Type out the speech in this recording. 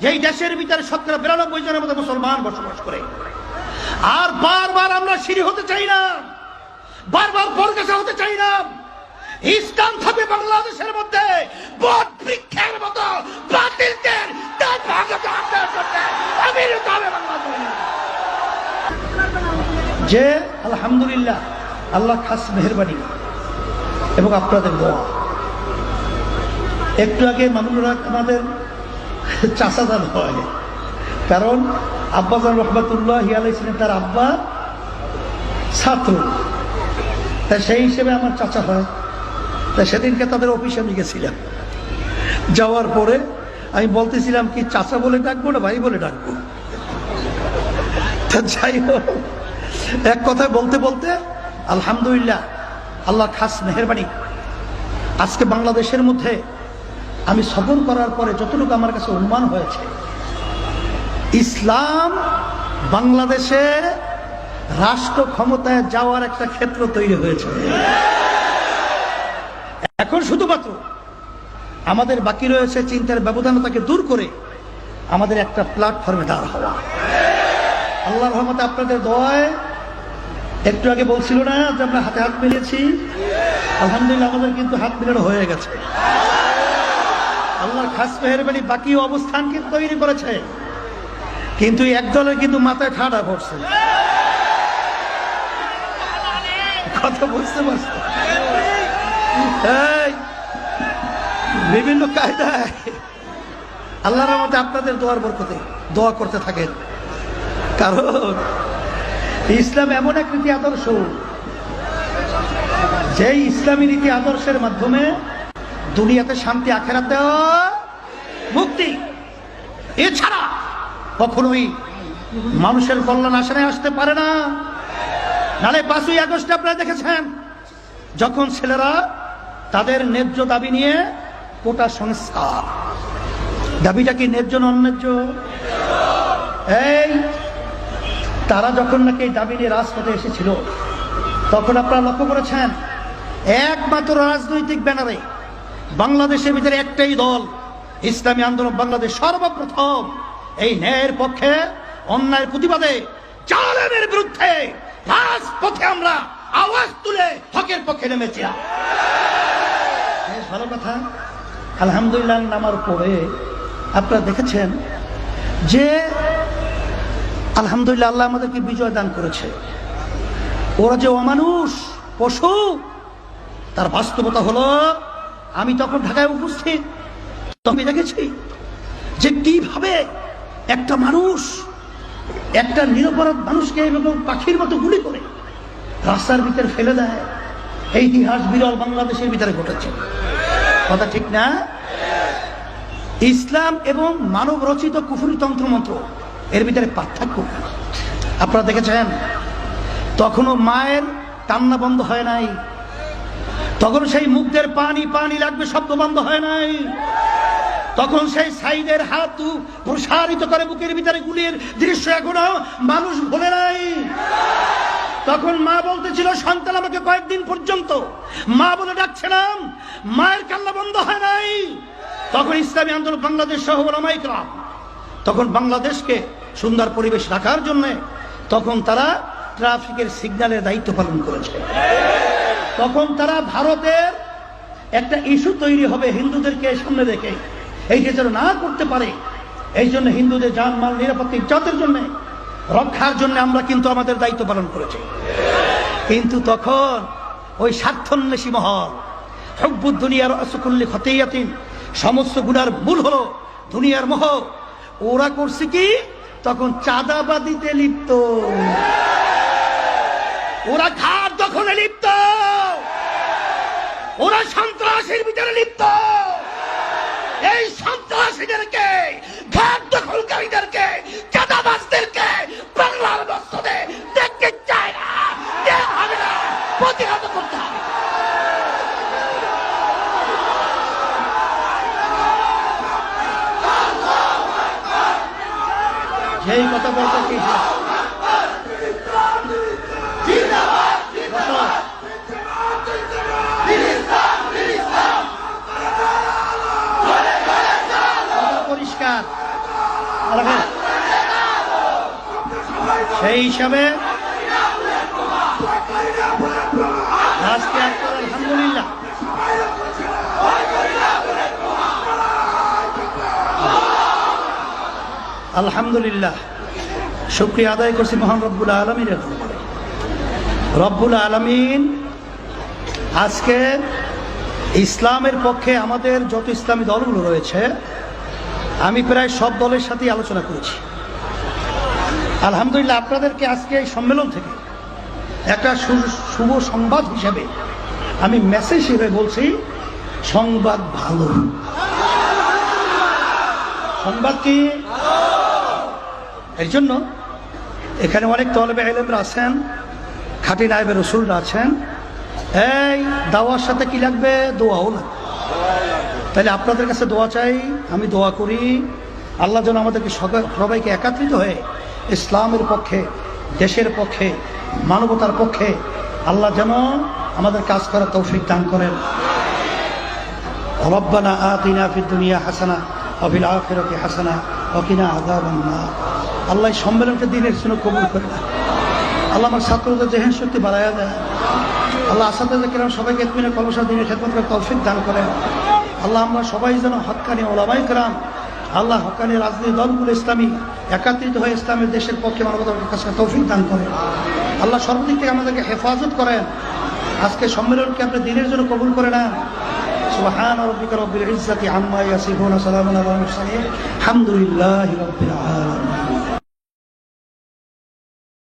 যে এই দেশের ভিতরে শতকরা বিরানব্বই জনের মতো মুসলমান বসবাস করে। আর বারবার আমরা সিঁড়ি হতে চাই না। বারবার বরগাছা হতে চাই না। ইসলাম থাকবে বাংলাদেশের মধ্যে। বট বৃক্ষের যে আলহামদুলিল্লাহ আল্লাহ খাস মেহরবানি এবং আপনাদের দোয়া। একটু আগে মানুষরা আমাদের চাষাদান হয়। কারণ আব্বাজান রহমতুল্লাহ হিয়ালাই ছিলেন তার আব্বা ছাত্র। তা সেই হিসেবে আমার চাচা হয়। তা সেদিনকে তাদের অফিসে আমি গেছিলাম। যাওয়ার পরে আমি বলতেছিলাম, কি চাচা বলে ডাকবো না ভাই বলে ডাকবো? তা যাই হোক, এক কথায় বলতে বলতে আলহামদুলিল্লাহ, আল্লাহ খাস মেহরবানি। আজকে বাংলাদেশের মধ্যে আমি সফর করার পরে যতটুকু আমার কাছে অনুমান হয়েছে, ইসলাম বাংলাদেশে রাষ্ট্র ক্ষমতায় যাওয়ার একটা ক্ষেত্র তৈরি হয়েছে। এখন শুধুমাত্র আমাদের বাকি রয়েছে চিন্তার ব্যবধানতাকে দূর করে আমাদের একটা প্ল্যাটফর্মে দাঁড় হওয়া আল্লাহ রহমতে আপনাদের দয় একটু আগে বলছিল না যে আমরা হাতে হাত মিলিয়েছি আলহামদুলিল্লাহ, আমাদের কিন্তু হাত মিলানো হয়ে গেছে। আল্লাহর খাস মেহরবানি বাকি অবস্থান কিন্তু তৈরি করেছে। কিন্তু এক দলের কিন্তু মাথায় ঠাডা পড়ছে। কথা বুঝতে পারছ? বিভিন্ন কায়দায় আল্লাহর রহমতে আপনাদের দোয়ার বরকতে দোয়া করতে থাকেন। কারণ ইসলাম এমন এক নীতি আদর্শ যে ইসলামী নীতি আদর্শের মাধ্যমে দুনিয়াতে শান্তি, আখেরাতে মুক্তি। এছাড়া কখনোই মানুষের কল্যাণ আসানে আসতে পারে না। নালে পাঁচই আগস্টে আপনারা দেখেছেন, যখন ছেলেরা তাদের ন্যায্য দাবি নিয়ে কোটা সংস্কার। দাবিটা কি ন্যায্য অন্যায্য? এই, তারা যখন নাকি এই দাবি নিয়ে রাজপথে এসেছিল, তখন আপনারা লক্ষ্য করেছেন, একমাত্র রাজনৈতিক ব্যানারে বাংলাদেশের ভিতরে একটাই দল, ইসলামী আন্দোলন বাংলাদেশ সর্বপ্রথম। এই ন্যায়ের পক্ষে, অন্যায়ের প্রতিবাদে চালানের বিরুদ্ধে রাজপথে আমরা আওয়াজ তুলে হকের পক্ষে বেশ, ভালো কথা। আলহামদুলিল্লাহ, নামার পরে আপনারা দেখেছেন যে আলহামদুলিল্লাহ আল্লাহ আমাদেরকে বিজয় দান করেছে। ওরা যে অমানুষ, পশু, তার বাস্তবতা হলো আমি তখন ঢাকায় উপস্থিত। তবে দেখেছি যে কীভাবে একটা মানুষ একটা নিরপরাধ মানুষকে এবং পাখির মতো গুলি করে রাস্তার ভিতরে ফেলে দেয়। এই ইতিহাস বিরল বাংলাদেশের ভিতরে ঘটেছে। কথা ঠিক না? ইসলাম এবং মানব রচিত কুফুরি তন্ত্রমন্ত্র, এর ভিতরে পার্থক্য আপনারা দেখেছেন? তখনও মায়ের কান্না বন্ধ হয় নাই। তখন সেই মুখদের পানি পানি লাগবে, শব্দ বন্ধ হয় নাই। তখন সেই সাইদের হাত প্রসারিত করে বুকের ভিতরে গুলির দৃশ্য এখনও মানুষ ভুলে নাই। তখন মা বলতেছিল, সন্তান আমাকে কয়েকদিন পর্যন্ত মা বলে ডাকছিলাম মায়ের কান্না বন্ধ হয় নাই। তখন ইসলামী আন্দোলন বাংলাদেশ সহ ওলামাইকরাম তখন বাংলাদেশকে সুন্দর পরিবেশ রাখার জন্য তখন তারা ট্রাফিকের সিগন্যালের দায়িত্ব পালন করেছে। তখন তারা ভারতের একটা ইস্যু তৈরি হবে হিন্দুদেরকে সামনে রেখে। এইটা যেন না করতে পারে, এই জন্য হিন্দুদের যান জানমাল নিরাপত্তা ইজ্জতের জন্য, রক্ষার জন্য আমরা কিন্তু আমাদের দায়িত্ব পালন করেছি। কিন্তু তখন ওই স্বার্থন্বেষী মহল, হব্বুদ দুনিয়ার অসুকুল্লি খতেয়াতিন, সমস্ত গুণার মূল হলো দুনিয়ার মোহ ওরা করছে কি? তখন চাঁদাবাদিতে লিপ্ত। ওরা ঘাট দখলে লিপ্ত। ওরা সন্ত্রাসের ভিতরে লিপ্ত। এই সন্ত্রাসীদেরকে ঘাট দখলকারীদেরকে চাঁদাবাজদেরকে বাংলার বস্তুতে দেখতে চায় না। হবে প্রতিহত করতে হবে। যেই কথা বলতে চেয়েছিলাম হিসাবে? আলহামদুলিল্লাহ। আলহামদুলিল্লাহ শুক্রিয়া আদায় করছি মহান রব্বুল আলমিনের রব্বুল আলমিন আজকে ইসলামের পক্ষে আমাদের যত ইসলামী দলগুলো রয়েছে, আমি প্রায় সব দলের সাথেই আলোচনা করেছি। আলহামদুলিল্লাহ, আপনাদেরকে আজকে এই সম্মেলন থেকে একটা শুভ সংবাদ হিসেবে আমি মেসেজ হিসেবে বলছি, সংবাদ ভালো। সংবাদ কি? এই জন্য এখানে অনেক তলবে এলেমরা আছেন, খাটি নাইবে রসুলরা আছেন। এই দাওয়ার সাথে কি লাগবে? দোয়াও লাগবে। তাহলে আপনাদের কাছে দোয়া চাই, আমি দোয়া করি। আল্লাহ যেন আমাদেরকে সবাই- সবাইকে একত্রিত হয়ে ইসলামের পক্ষে, দেশের পক্ষে, মানবতার পক্ষে আল্লাহ যেন আমাদের কাজ করার তৌফিক দান করেন। রব্বানা আতিনা ফিদ দুনিয়া হাসানা অফিল আখিরাতি হাসানা ওকিনা আযাবান আল্লাহ এই সম্মেলনকে দিনের জন্য কবুল করে না আল্লাহ আমার ছাত্রদের জেহেন শক্তি বাড়াইয়া দেয় আল্লাহ আসাদের কিরাম সবাইকে এতমিনে কলসা দিনের খেদমত করে তৌফিক দান করেন। আল্লাহ আমরা সবাই যেন হকানি ওলামাই করাম, আল্লাহ হকানি রাজনীতি দলগুলো ইসলামী একাত্রিত হয়ে ইসলামের দেশের পক্ষে মানবতার কাছে তৌফিক দান করেন। আল্লাহ সর্বদিক থেকে আমাদেরকে হেফাজত করেন। আজকে সম্মেলনকে আপনি দিনের জন্য কবুল করে না সুহান রব্বিকা রব্বিল ইজ্জাতি আম্মা ইয়াসিফুন